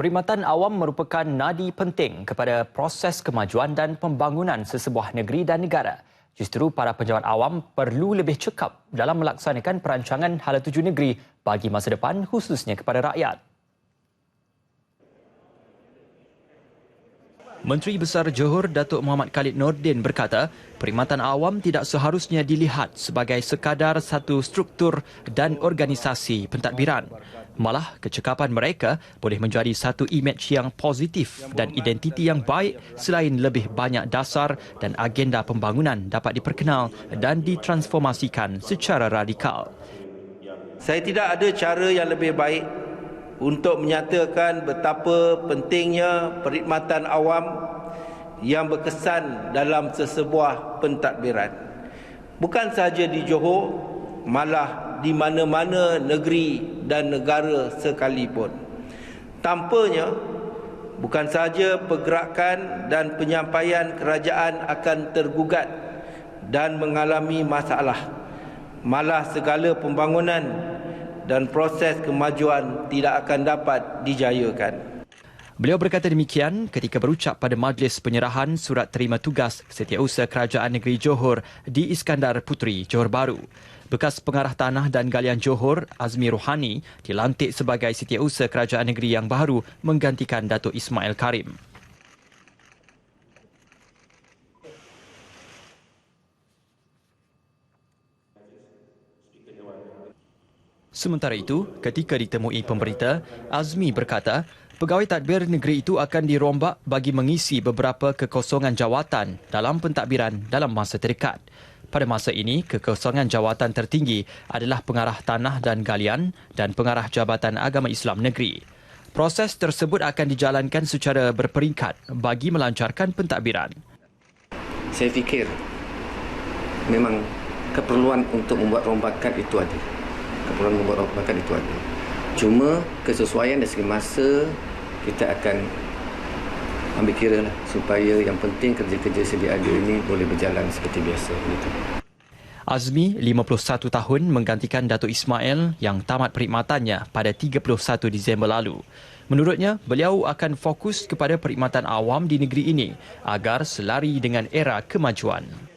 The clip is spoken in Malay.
Perkhidmatan awam merupakan nadi penting kepada proses kemajuan dan pembangunan sesebuah negeri dan negara. Justru para pejabat awam perlu lebih cekap dalam melaksanakan perancangan hala tuju negeri bagi masa depan khususnya kepada rakyat. Menteri Besar Johor Datuk Muhammad Khalid Nordin berkata, perkhidmatan awam tidak seharusnya dilihat sebagai sekadar satu struktur dan organisasi pentadbiran. Malah, kecekapan mereka boleh menjadi satu imej yang positif dan identiti yang baik selain lebih banyak dasar dan agenda pembangunan dapat diperkenal dan ditransformasikan secara radikal. Saya tidak ada cara yang lebih baik untuk menyatakan betapa pentingnya perkhidmatan awam yang berkesan dalam sesebuah pentadbiran. Bukan sahaja di Johor, malah di mana-mana negeri dan negara sekalipun. Tampaknya, bukan sahaja pergerakan dan penyampaian kerajaan akan tergugat dan mengalami masalah, malah segala pembangunan dan proses kemajuan tidak akan dapat dijayakan. Beliau berkata demikian ketika berucap pada majlis penyerahan surat terima tugas Setiausaha Kerajaan Negeri Johor di Iskandar Puteri, Johor Bahru. Bekas pengarah tanah dan galian Johor, Azmi Rohani, dilantik sebagai Setiausaha Kerajaan Negeri yang baru menggantikan Datuk Ismail Karim. Sementara itu, ketika ditemui pemberita, Azmi berkata, pegawai tadbir negeri itu akan dirombak bagi mengisi beberapa kekosongan jawatan dalam pentadbiran dalam masa terdekat. Pada masa ini, kekosongan jawatan tertinggi adalah pengarah tanah dan galian dan pengarah Jabatan Agama Islam Negeri. Proses tersebut akan dijalankan secara berperingkat bagi melancarkan pentadbiran. Saya fikir memang keperluan untuk membuat rombakan itu ada keperluan membuat rombakan itu ada. Cuma kesesuaian dari segi masa kita akan ambil kira lah supaya yang penting kerja-kerja sedia ada ini boleh berjalan seperti biasa. Gitu. Azmi, 51 tahun, menggantikan Datuk Ismail yang tamat perkhidmatannya pada 31 Disember lalu. Menurutnya, beliau akan fokus kepada perkhidmatan awam di negeri ini agar selari dengan era kemajuan.